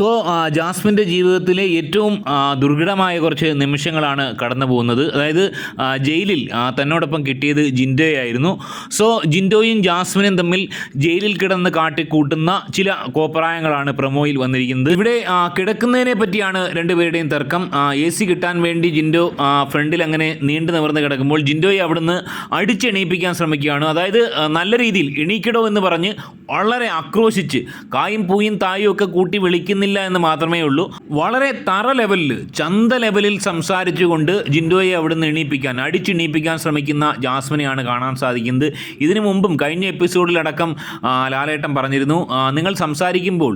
So ജാസ്മിന്റെ ജീവിതത്തിലെ ഏറ്റവും ദുർഘടമായ കുറച്ച് നിമിഷങ്ങളാണ് കടന്നു പോകുന്നത്. അതായത് ജയിലിൽ തന്നോടൊപ്പം കിട്ടിയത് ജിൻഡോയായിരുന്നു. സോ ജിൻഡോയും ജാസ്മിനും തമ്മിൽ ജയിലിൽ കിടന്ന് കാട്ടിക്കൂട്ടുന്ന ചില കോപ്രായങ്ങളാണ് പ്രമോയിൽ വന്നിരിക്കുന്നത്. ഇവിടെ കിടക്കുന്നതിനെ പറ്റിയാണ് രണ്ടുപേരുടെയും തർക്കം. എ സി കിട്ടാൻ വേണ്ടി ജിൻഡോ ഫ്രണ്ടിൽ അങ്ങനെ നീണ്ടു നിവർന്ന് കിടക്കുമ്പോൾ ജിൻഡോയെ അവിടുന്ന് അടിച്ചെണീപ്പിക്കാൻ ശ്രമിക്കുകയാണ്. അതായത് നല്ല രീതിയിൽ എണീക്കിടോ എന്ന് പറഞ്ഞ് വളരെ ആക്രോശിച്ച് കായും പൂയും തായും ഒക്കെ കൂട്ടി വിളിക്കുന്നില്ല എന്ന് മാത്രമേ ഉള്ളൂ. വളരെ തറ ലെവലിൽ ചന്ത ലെവലിൽ സംസാരിച്ചുകൊണ്ട് ജിൻഡോയെ അവിടെ നിന്ന് എണീപ്പിക്കാൻ അടിച്ചെണീപ്പിക്കാൻ ശ്രമിക്കുന്ന ജാസ്മിനെയാണ് കാണാൻ സാധിക്കുന്നത്. ഇതിനു മുമ്പും കഴിഞ്ഞ എപ്പിസോഡിലടക്കം ലാലേട്ടൻ പറഞ്ഞിരുന്നു നിങ്ങൾ സംസാരിക്കുമ്പോൾ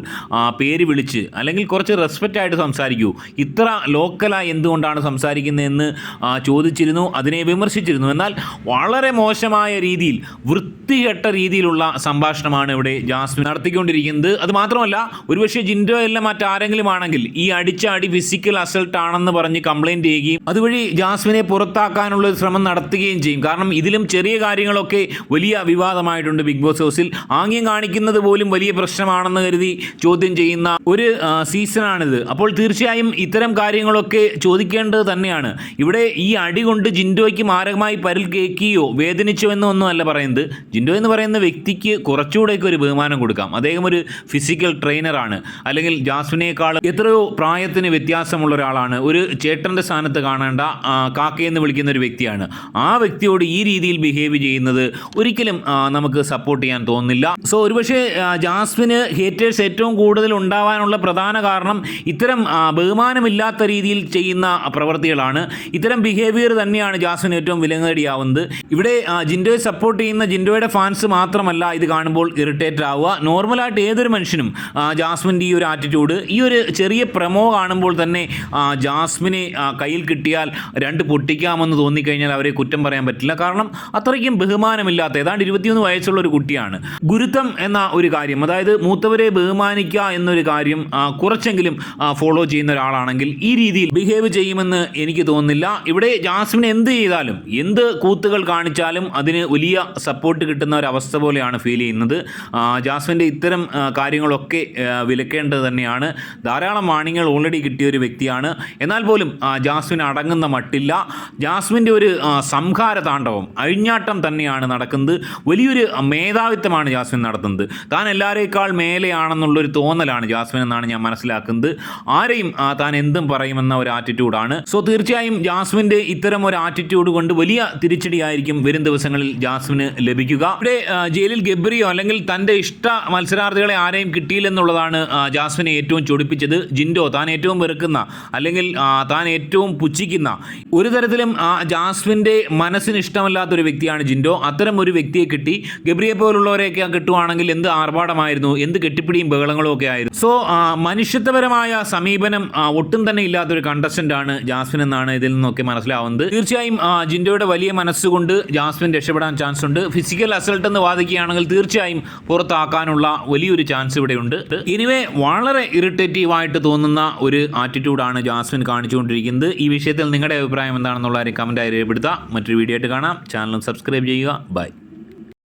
പേര് വിളിച്ച് അല്ലെങ്കിൽ കുറച്ച് റെസ്പെക്റ്റ് ആയിട്ട് സംസാരിക്കൂ. ഇത്ര ലോക്കലായി എന്തുകൊണ്ടാണ് സംസാരിക്കുന്നതെന്ന് ചോദിച്ചിരുന്നു അതിനെ വിമർശിച്ചിരുന്നു. എന്നാൽ വളരെ മോശമായ രീതിയിൽ വൃത്തികെട്ട രീതിയിലുള്ള സംഭാഷണമാണ് ഇവിടെ ജാസ്മിൻ നടത്തിക്കൊണ്ടിരിക്കുന്നത്. അത് മാത്രമല്ല ഒരുപക്ഷെ ജിൻഡോ അല്ല മറ്റാരെങ്കിലും ആണെങ്കിൽ ഈ അടിച്ച അടി ഫിസിക്കൽ അസൾട്ട് ആണെന്ന് പറഞ്ഞ് കംപ്ലൈന്റ് ചെയ്യുകയും അതുവഴി ജാസ്മിനെ പുറത്താക്കാനുള്ള ശ്രമം നടത്തുകയും ചെയ്യും. കാരണം ഇതിലും ചെറിയ കാര്യങ്ങളൊക്കെ വലിയ വിവാദമായിട്ടുണ്ട് ബിഗ് ബോസ് ഹൗസിൽ ആംഗ്യം കാണിക്കുന്നത് പോലും വലിയ പ്രശ്നമാണെന്ന് കരുതി ചോദ്യം ചെയ്യുന്ന ഒരു സീസണാണിത്. അപ്പോൾ തീർച്ചയായും ഇത്തരം കാര്യങ്ങളൊക്കെ ചോദിക്കേണ്ടത് തന്നെയാണ്. ഇവിടെ ഈ അടി കൊണ്ട് ജിൻഡോയ്ക്ക് മാരകമായി പരിൽ കേൾക്കുകയോ വേദനിച്ചോ എന്നോ ഒന്നും അല്ല പറയുന്നത്. ജിൻഡോ എന്ന് പറയുന്ന വ്യക്തിക്ക് കുറച്ചുകൂടെയൊക്കെ ഒരു ബഹുമാനം കൊടുക്കാം. അദ്ദേഹം ഒരു ഫിസിക്കൽ ട്രെയിനറാണ് അല്ലെങ്കിൽ ജാസ്മിനേക്കാൾ എത്രയോ പ്രായത്തിന് വ്യത്യാസമുള്ള ഒരാളാണ്. ഒരു ചേട്ടന്റെ സ്ഥാനത്ത് കാണേണ്ട കാക്കയെന്ന് വിളിക്കുന്ന ഒരു വ്യക്തിയാണ്. ആ വ്യക്തിയോട് ഈ രീതിയിൽ ബിഹേവ് ചെയ്യുന്നത് ഒരിക്കലും നമുക്ക് സപ്പോർട്ട് ചെയ്യാൻ തോന്നില്ല സോ ഒരുപക്ഷെ ജാസ്മിന് ഹേറ്റേഴ്സ് ഏറ്റവും കൂടുതൽ ഉണ്ടാവാനുള്ള പ്രധാന കാരണം ഇത്തരം ബഹുമാനമില്ലാത്ത രീതിയിൽ ചെയ്യുന്ന പ്രവൃത്തികളാണ് ഇത്തരം ബിഹേവിയർ തന്നെയാണ് ജാസ്മിന് ഏറ്റവും വിലങ്ങേടിയാവുന്നത്. ഇവിടെ ജിൻഡോയെ സപ്പോർട്ട് ചെയ്യുന്ന ജിൻഡോയുടെ ഫാൻസ് മാത്രമല്ല ഇത് കാണുമ്പോൾ ഇറിറ്റേറ്റ് ആവുക. നോർമലായിട്ട് ഏതൊരു മനുഷ്യനും ജാസ്മിന്റെ ഈ ഒരു ആറ്റിറ്റ്യൂഡ് ഈ ഒരു ചെറിയ പ്രമോ കാണുമ്പോൾ തന്നെ ജാസ്മിനെ കയ്യിൽ കിട്ടിയാൽ രണ്ട് പൊട്ടിക്കാമെന്ന് തോന്നിക്കഴിഞ്ഞാൽ അവരെ കുറ്റം പറയാൻ പറ്റില്ല. കാരണം അത്രയ്ക്കും ബഹുമാനമില്ലാത്ത ഏതാണ്ട് ഇരുപത്തിയൊന്ന് വയസ്സുള്ള ഒരു കുട്ടിയാണ്. ഗുരുത്വം എന്ന ഒരു കാര്യം അതായത് മൂത്തവരെ ബഹുമാനിക്കുക എന്നൊരു കാര്യം കുറച്ചെങ്കിലും ഫോളോ ചെയ്യുന്ന ഒരാളാണെങ്കിൽ ഈ രീതിയിൽ ബിഹേവ് ചെയ്യുമെന്ന് എനിക്ക് തോന്നുന്നില്ല. ഇവിടെ ജാസ്മിൻ എന്ത് ചെയ്താലും എന്ത് കൂത്തുകൾ കാണിച്ചാലും അതിന് വലിയ സപ്പോർട്ട് കിട്ടുന്ന ഒരവസ്ഥ പോലെയാണ് ഫീൽ ചെയ്യുന്നത്. ജാസ്മിന്റെ ഇത്തരം കാര്യങ്ങളൊക്കെ വിലക്കേണ്ടത് തന്നെയാണ്. ധാരാളം വാണിങ്ങൾ ഓൾറെഡി കിട്ടിയ ഒരു വ്യക്തിയാണ്. എന്നാൽ പോലും ജാസ്മിൻ അടങ്ങുന്ന മട്ടില്ല. ജാസ്മിന്റെ ഒരു സംഹാര താണ്ഡവം അഴിഞ്ഞാട്ടം തന്നെയാണ് നടക്കുന്നത്. വലിയൊരു മേധാവിത്വമാണ് ജാസ്മിൻ നടത്തുന്നത്. താൻ എല്ലാവരേക്കാൾ മേലെയാണെന്നുള്ളൊരു തോന്നലാണ് ജാസ്മിൻ എന്നാണ് ഞാൻ മനസ്സിലാക്കുന്നത്. ആരെയും താൻ എന്തും പറയുമെന്ന ഒരു ആറ്റിറ്റ്യൂഡാണ് സോ തീർച്ചയായും ജാസ്മിന്റെ ഇത്തരം ഒരു ആറ്റിറ്റ്യൂഡ് കൊണ്ട് വലിയ തിരിച്ചടിയായിരിക്കും വരും ദിവസങ്ങളിൽ ജാസ്മിന് ലഭിക്കുക. ഇവിടെ ജയിലിൽ ഗബ്രിയോ അല്ലെങ്കിൽ തന്റെ ഇഷ്ട മത്സരാർത്ഥികളെ ആരെയും കിട്ടിയില്ലെന്നുള്ളതാണ് ജാസ്മിനെ ഏറ്റവും ചൊടിപ്പിച്ചത്. ജിൻഡോ താൻ ഏറ്റവും വെറുക്കുന്ന അല്ലെങ്കിൽ താൻ ഏറ്റവും പുച്ഛിക്കുന്ന ഒരു തരത്തിലും ആ ജാസ്മിന്റെ മനസ്സിന് ഇഷ്ടമല്ലാത്ത ഒരു വ്യക്തിയാണ് ജിൻഡോ. അത്തരം ഒരു വ്യക്തിയെ കിട്ടി. ഗബ്രിയെ പോലുള്ളവരെയൊക്കെ കിട്ടുവാണെങ്കിൽ എന്ത് ആർഭാടമായിരുന്നു? എന്ത് കെട്ടിപ്പിടിയും ബഹളങ്ങളും ഒക്കെ ആയിരുന്നു. സോ മനുഷ്യത്വപരമായ സമീപനം ഒട്ടും തന്നെ ഇല്ലാത്തൊരു കണ്ടസ്റ്റന്റ് ആണ് ജാസ്മിൻ എന്നാണ് ഇതിൽ നിന്നൊക്കെ മനസ്സിലാവുന്നത്. തീർച്ചയായും ജിൻഡോയുടെ വലിയ മനസ്സുകൊണ്ട് ജാസ്മിൻ രക്ഷപ്പെടാൻ ചാൻസ് ഉണ്ട്. ഫിസിക്കൽ അസൾട്ട് എന്ന് വാദിക്കുകയാണെങ്കിൽ തീർച്ചയായും പുറത്താക്കാനുള്ള വലിയൊരു ചാൻസ് ഇവിടെയുണ്ട്. ഇനിവേ വളരെ ഇറിറ്റേറ്റീവ് ആയിട്ട് തോന്നുന്ന ഒരു ആറ്റിറ്റ്യൂഡാണ് ജാസ്മിൻ കാണിച്ചുകൊണ്ടിരിക്കുന്നത്. ഈ വിഷയത്തിൽ നിങ്ങളുടെ അഭിപ്രായം എന്താണെന്നുള്ള കാര്യം കമന്റായി രേഖപ്പെടുത്തുക. മറ്റൊരു വീഡിയോ ആയിട്ട് കാണാം. ചാനലും സബ്സ്ക്രൈബ് ചെയ്യുക. ബൈ